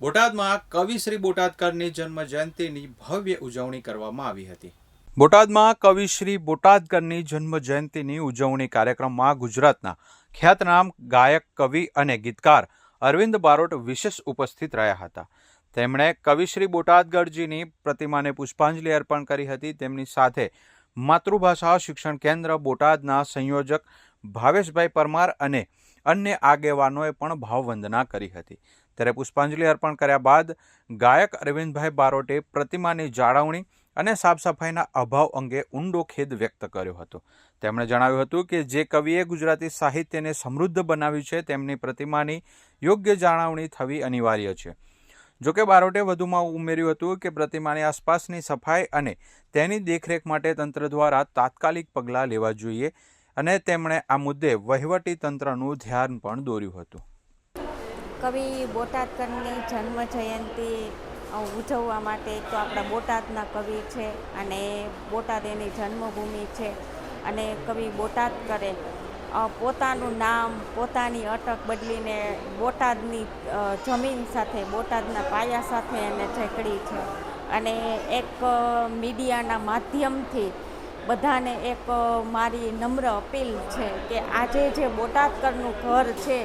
બોટાદમાં કવિ શ્રી બોટાદકરની જન્મ જયંતિની ભવ્ય ઉજવણી કરવામાં આવી હતી. બોટાદમાં કવિ શ્રી બોટાદકરની જન્મ જયંતિની ઉજવણી કાર્યક્રમમાં ગુજરાતના ખ્યાતનામ ગાયક, કવિ અને ગીતકાર અરવિંદ બારોટ વિશેષ ઉપસ્થિત રહ્યા હતા. તેમણે કવિશ્રી બોટાદગઢજીની પ્રતિમાને પુષ્પાંજલિ અર્પણ કરી હતી. તેમની સાથે માતૃભાષા શિક્ષણ કેન્દ્ર બોટાદના સંયોજક ભાવેશભાઈ પરમાર અને અન્ય આગેવાનોએ પણ ભાવવંદના કરી હતી. ત્યારે પુષ્પાંજલિ અર્પણ કર્યા બાદ ગાયક અરવિંદભાઈ બારોટે પ્રતિમાની જાળવણી અને સાફ સફાઈના અભાવ અંગે ઊંડો ખેદ વ્યક્ત કર્યો હતો. તેમણે જણાવ્યું હતું કે જે કવિએ ગુજરાતી સાહિત્યને સમૃદ્ધ બનાવ્યું છે, તેમની પ્રતિમાની યોગ્ય જાળવણી થવી અનિવાર્ય છે. જોકે બારોટે વધુમાં ઉમેર્યું હતું કે પ્રતિમાની આસપાસની સફાઈ અને તેની દેખરેખ માટે તંત્ર દ્વારા તાત્કાલિક પગલાં લેવા જોઈએ અને તેમણે આ મુદ્દે વહીવટી તંત્રનું ધ્યાન પણ દોર્યું હતું. કવિ બોટાદકરની જન્મ જયંતિ ઉજવવા માટે તો આપણા બોટાદના કવિ છે અને બોટાદ એની જન્મભૂમિ છે અને કવિ બોટાદકરે પોતાનું નામ, પોતાની અટક બદલીને બોટાદની જમીન સાથે, બોટાદના પાયા સાથે એને ઝેકડી છે. અને એક મીડિયાના માધ્યમથી બધાને એક મારી નમ્ર અપીલ છે કે આજે જે બોટાદકરનું ઘર છે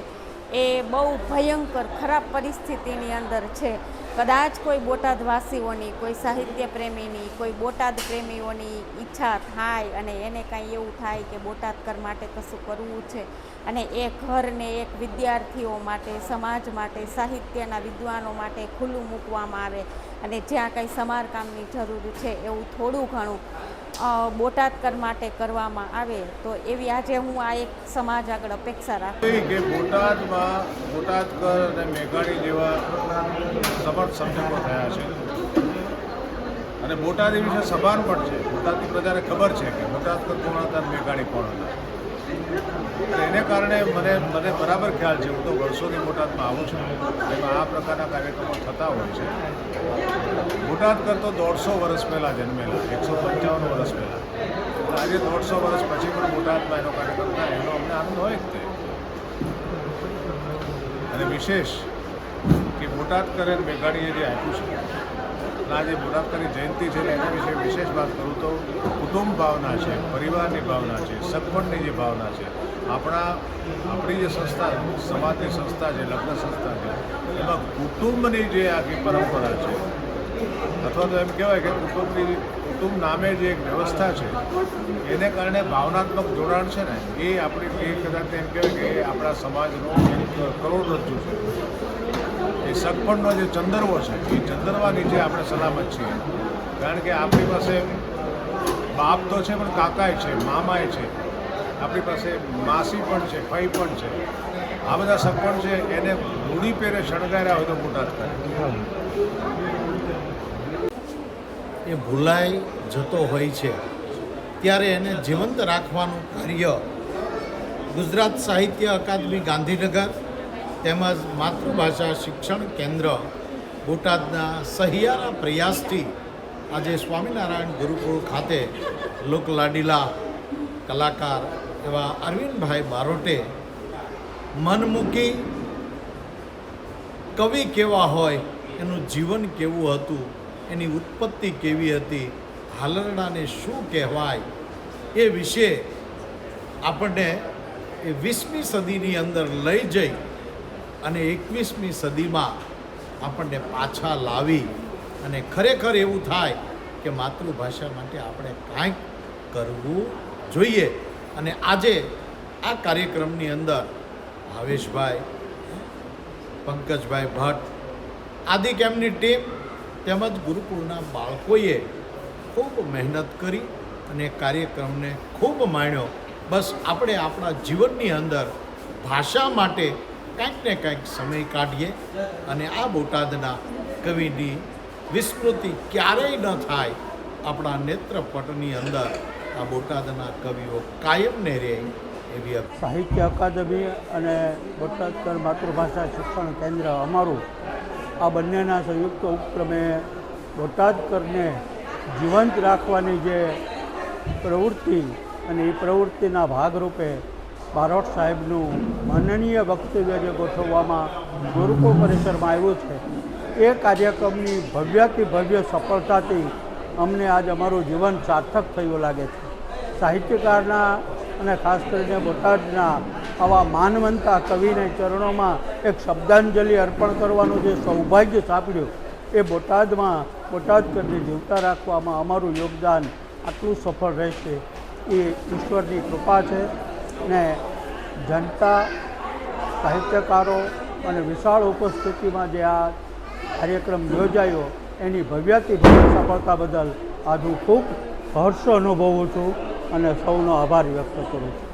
એ બહુ ભયંકર ખરાબ પરિસ્થિતિની અંદર છે. કદાચ કોઈ બોટાદવાસીઓની, કોઈ સાહિત્ય પ્રેમીની, કોઈ બોટાદ પ્રેમીઓની ઈચ્છા થાય અને એને કાંઈ એવું થાય કે બોટાદકર માટે કશું કરવું છે. અને એ ઘરને એક વિદ્યાર્થીઓ માટે, સમાજ માટે, સાહિત્યના વિદ્વાનો માટે ખુલ્લું મૂકવામાં આવે અને જ્યાં કંઈ સમારકામની જરૂર છે એવું થોડું ઘણું બોટાદકર માટે કરવામાં આવે તો એવી આજે હું આ એક સમાજ આગળ અપેક્ષા રાખું કે બોટાદમાં બોટાદકર અને મેઘાણી જેવા સમર્થ સમજકો થયા છે. અને બોટાદ વિશે સભાન પણ છે. બોટાદની પ્રજાને ખબર છે કે બોટાદકર કોણ હતા મેઘાણી કોણ હતા. એને કારણે મને મને બરાબર ખ્યાલ છે. હું તો વર્ષોથી બોટાદમાં આવું છું. એમાં આ પ્રકારના કાર્યક્રમો થતા હોય છે. બોટાદ કરતો દોઢસો વર્ષ પહેલાં જન્મેલા, એકસો પંચાવન વર્ષ પહેલાં. આજે દોઢસો વર્ષ પછી પણ બોટાદમાં એનો કાર્યક્રમ થાય. એનો અમને આનંદ હોય જ તે. અને વિશેષ કે બોટાદ અને મેઘાણીએ જે આપ્યું છે. આજે બોટાદકરની જયંતિ છે ને એના વિશે વિશેષ વાત કરું તો કુટુંબ ભાવના છે, પરિવારની ભાવના છે, સગવડની જે ભાવના છે, આપણા, આપણી જે સંસ્થા, સમાજની સંસ્થા છે, લગ્ન સંસ્થા છે, એમાં કુટુંબની જે આખી પરંપરા છે, અથવા તો એમ કહેવાય કે કુટુંબની, કુટુંબ નામે જે એક વ્યવસ્થા છે, એને કારણે ભાવનાત્મક જોડાણ છે ને, એ આપણી, એ કદાચ એમ કહેવાય કે આપણા સમાજનો એક કરોડરજ્જુ છે. સગપણનો જે ચંદરવો છે, એ ચંદરવા નીચે આપણે સલામત છીએ. કારણ કે આપણી પાસે બાપ તો છે, પણ કાકાય છે, મામાય છે. આપણી પાસે માસી પણ છે ફઈ પણ છે. આ બધા સગપણ છે, એને મૂડી પેરે શણગાર્યા હોય તો મોટા કરે. એ ભૂલાઈ જતો હોય છે, ત્યારે એને જીવંત રાખવાનું કાર્ય ગુજરાત સાહિત્ય અકાદમી ગાંધીનગર તેમજ માતૃભાષા શિક્ષણ કેન્દ્ર બોટાદના સહિયારા પ્રયાસથી આજે સ્વામિનારાયણ ગુરુકુળ ખાતે લોકલાડીલા કલાકાર એવા અરવિંદભાઈ બારોટે મન મૂકી કવિ કેવા હોય, એનું જીવન કેવું હતું, એની ઉત્પત્તિ કેવી હતી, હાલરડાને શું કહેવાય, એ વિશે આપણને એ વીસમી સદીની અંદર લઈ જઈ અને એકવીસમી સદીમાં આપણને પાછા લાવી અને ખરેખર એવું થાય કે માતૃભાષા માટે આપણે કાંઈક કરવું જોઈએ. અને આજે આ કાર્યક્રમની અંદર ભાવેશભાઈ, પંકજભાઈ ભટ્ટ, આદિ કેમની ટીમ તેમજ ગુરુકુળના બાળકોએ ખૂબ મહેનત કરી અને કાર્યક્રમને ખૂબ માણ્યો. બસ આપણે આપણા જીવનની અંદર ભાષા માટે કંઈક ને કંઈક સમય કાઢીએ અને આ બોટાદના કવિની વિસ્મૃતિ ક્યારેય ન થાય. આપણા નેત્રપટની અંદર આ બોટાદના કવિઓ કાયમને રહે એવી સાહિત્ય અકાદમી અને બોટાદકર માતૃભાષા શિક્ષણ કેન્દ્ર અમારું. આ બંનેના સંયુક્ત ઉપક્રમે બોટાદકરને જીવંત રાખવાની જે પ્રવૃત્તિ અને એ પ્રવૃત્તિના ભાગરૂપે બારોટ સાહેબનું માનનીય વક્તવ્ય જે ગોઠવવામાં ગુરુકુળ પરિસરમાં આવ્યું છે, એ કાર્યક્રમની ભવ્યથી ભવ્ય સફળતાથી અમને આજ અમારું જીવન સાર્થક થયું લાગે છે. સાહિત્યકારના અને ખાસ કરીને બોટાદના આવા માનવંતા કવિને ચરણોમાં એક શબ્દાંજલિ અર્પણ કરવાનું જે સૌભાગ્ય સાંપડ્યું, એ બોટાદમાં, બોટાદ કરીને જીવતા રાખવામાં અમારું યોગદાન આટલું સફળ રહેશે. એ ઈશ્વરની કૃપા છે. ને જનતા, સાહિત્યકારો અને વિશાળ ઉપસ્થિતિમાં જે આ કાર્યક્રમ યોજાયો, એની ભવ્યથી ભવ્ય સફળતા બદલ આજ હું ખૂબ હર્ષ અનુભવું છું અને સૌનો આભાર વ્યક્ત કરું છું.